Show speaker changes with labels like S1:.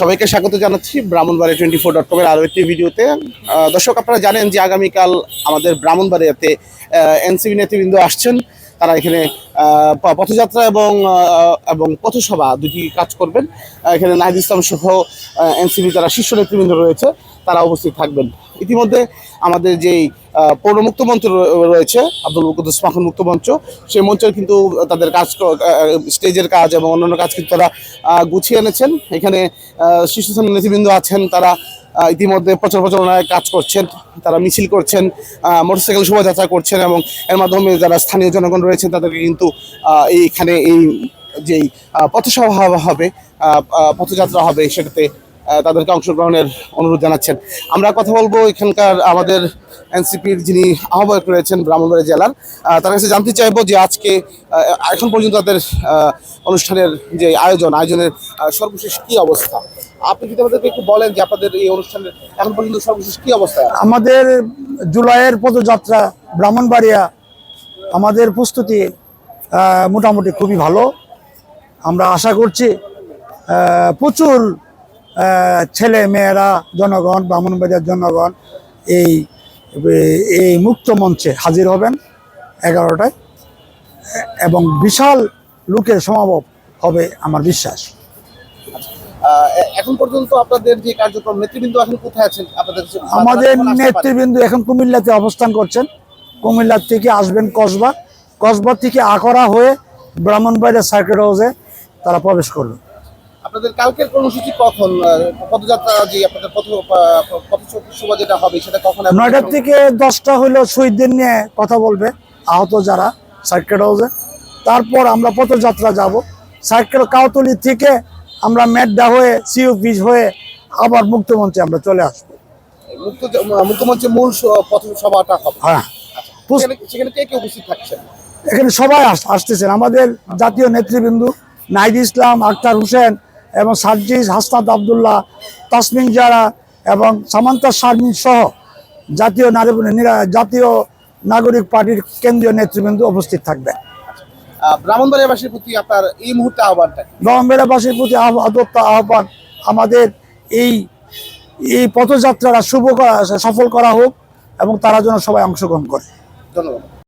S1: সবাইকে স্বাগত জানাচ্ছি ব্রাহ্মণবাড়ি টোয়েন্টি ফোর ডট কমের আরও একটি ভিডিওতে। দর্শক, আপনারা জানেন যে আগামীকাল আমাদের ব্রাহ্মণবাড়িয়াতে এনসিবি নেতৃবৃন্দ আসছেন। তারা এখানে পথযাত্রা এবং এবং পথসভা দুটি কাজ করবেন। এখানে নাহিদ ইসলাম সহ এনসিবি যারা শীর্ষ নেতৃবৃন্দ রয়েছে তারা উপস্থিত থাকবেন। ইতিমধ্যে আমাদের যেই আহ, পৌর মুক্ত মঞ্চ রয়েছে আব্দুল কুদ্দুস মাখন মুক্ত মঞ্চ সেই মঞ্চের কিন্তু তাদের কাজ স্টেজের কাজ এবং অন্যান্য কাজ কিন্তু তারা গুছিয়ে এনেছেন। এখানে শীর্ষস্থানীয় নেতৃবৃন্দ আছেন তারা ইতিমধ্যে প্রচার প্রচারণায় কাজ করছেন তারা মিছিল করছেন মোটরসাইকেল শোভাযাত্রা করছেন এবং এর মাধ্যমে যারা স্থানীয় জনগণ রয়েছেন তাদেরকে কিন্তু এইখানে এই যেই পথসভা হবে পথযাত্রা হবে সেটাতে তাদেরকে অংশগ্রহণের অনুরোধ জানাচ্ছেন। আমরা কথা বলব এখানকার আমাদের এনসিপির যিনি আহ্বায়ক রয়েছেন ব্রাহ্মণবাড়ি জেলার। তার কাছে জানতে চাইব যে আজকে এখন পর্যন্ত তাদের অনুষ্ঠানের যে আয়োজন, আয়োজনের সর্বশেষ কি অবস্থা? আপনি যদি আমাদেরকে একটু বলেন যে আপনাদের এই অনুষ্ঠানের এখন পর্যন্ত সর্বশেষ কি অবস্থা?
S2: আমাদের জুলাইয়ের পদযাত্রা ব্রাহ্মণবাড়িয়া, আমাদের প্রস্তুতি মোটামুটি খুবই ভালো। আমরা আশা করছি প্রচুর ছেলে মেয়েরা জনগণ ব্রাহ্মণবাড়িয়ার জনগণ এই এই মুক্ত মঞ্চে হাজির হবেন এগারোটায়। এবং বিশাল লোকের সমাবেশ হবে আমার বিশ্বাস।
S1: এখন পর্যন্ত আপনাদের যে কার্যক্রম নেতৃবৃন্দ এখন কোথায় আছেন? আপনাদের
S2: আমাদের? নেতৃবৃন্দ এখন কুমিল্লাতে অবস্থান করছেন। কুমিল্লার থেকে আসবেন কসবা। কসবা থেকে আকরা হয়ে ব্রাহ্মণবাড়িয়া সার্কিট হাউসে তারা প্রবেশ করবে
S1: আপনাদের কালকের কর্মসূচি কখন? পদযাত্রা যে আপনাদের পথ পথসভা যেটা হবে সেটা কখন
S2: নয়টার থেকে দশটা হইল শহীদদের নিয়ে কথা বলবে আহত যারা সার্কিট হাউসে। তারপর আমরা পথযাত্রা যাব। সার্কিট কাউতলি থেকে আমরা মেড্ডা হয়ে সিউ বিচ হয়ে আবার মুক্তমঞ্চে আমরা চলে আসব।
S1: মুক্ত মুখ্যমন্ত্রী মূল পথসভাটা হবে।
S2: হ্যাঁ।
S1: সেখানে সেখানে কে কে উপস্থিত থাকছেন?
S2: এখানে সবাই আস- আসতেছেন। আমাদের জাতীয় নেতৃবৃন্দ নাইদ ইসলাম আক্তার হোসেন এবং সার্জিস হাসনাত আবদুল্লাহ তাসমিন জারা এবং সামান্তা শারমিন সহ জাতীয় নারী জাতীয় নাগরিক পার্টির কেন্দ্রীয় নেতৃবৃন্দ উপস্থিত থাকবেন।
S1: ব্রাহ্মণবাড়িয়াবাসীর প্রতি আপনার এই মুহূর্তে আহ্বানটা
S2: প্রতি আদত্ত আহ্বান আমাদের এই এই পথযাত্রাটা শুভ করা সফল করা হোক এবং তারা যেন সবাই অংশগ্রহণ করে।
S1: ধন্যবাদ।